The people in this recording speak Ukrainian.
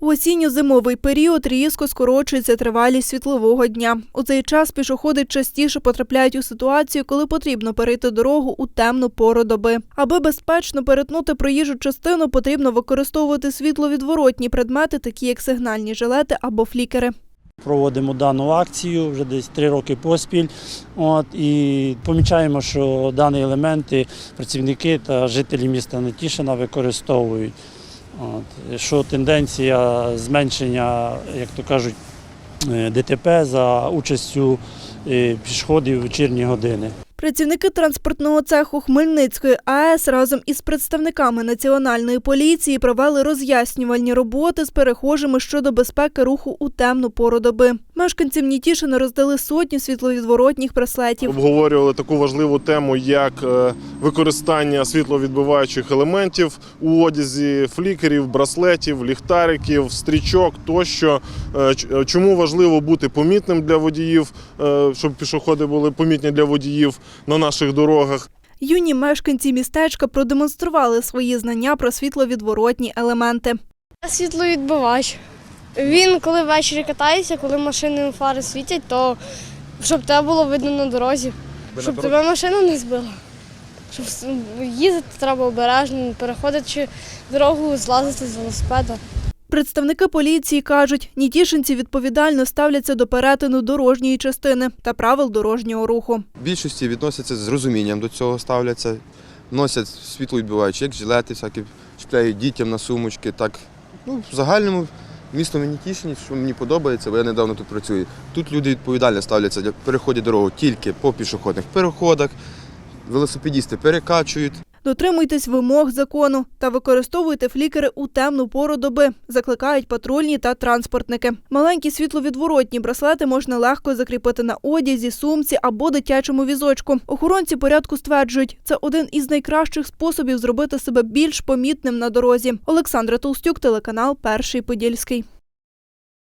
У осінньо-зимовий період різко скорочується тривалість світлового дня. У цей час пішоходи частіше потрапляють у ситуацію, коли потрібно перейти дорогу у темну пору доби. Аби безпечно перетнути проїжджу частину, потрібно використовувати світловідворотні предмети, такі як сигнальні жилети або флікери. Проводимо дану акцію вже десь три роки поспіль. От, і помічаємо, що дані елементи працівники та жителі міста Нетішина використовують. От, що тенденція зменшення, як то кажуть, е, ДТП за участю е, пішоходів в вечірні години. Працівники транспортного цеху Хмельницької АЕС разом із представниками національної поліції провели роз'яснювальні роботи з перехожими щодо безпеки руху у темну пору доби. Мешканцям Нітішина роздали сотню світловідворотніх браслетів. Обговорювали таку важливу тему, як е, використання світловідбиваючих елементів у одязі, флікерів, браслетів, ліхтариків, стрічок тощо. Е, е, Чому важливо бути помітним для водіїв, щоб пішоходи були помітні для водіїв на наших дорогах. Юні мешканці містечка продемонстрували свої знання про світловідворотні елементи. Світловідбивач. Він, коли ввечері катається, коли машини фари світять, то щоб тебе було видно на дорозі, щоб тебе машина не збила. Щоб їздити треба обережно, переходячи дорогу, злазити з велосипеда. Представники поліції кажуть, нітішинці відповідально ставляться до перетину дорожньої частини та правил дорожнього руху. В більшості відносяться з розумінням до цього ставляться, носять світловідбиваючі, як жилети, всякі чіпляють дітям на сумочки. Так, ну, в загальному місто мені тішні, що мені подобається, бо я недавно тут працюю. Тут люди відповідально ставляться переходу дорогу тільки по пішохідних переходах, велосипедісти перекачують. Дотримуйтесь вимог закону та використовуйте флікери у темну пору доби, закликають патрульні та транспортники. Маленькі світловідворотні браслети можна легко закріпити на одязі, сумці або дитячому візочку. Охоронці порядку стверджують, це один із найкращих способів зробити себе більш помітним на дорозі. Олександра Толстюк, телеканал Перший Подільський.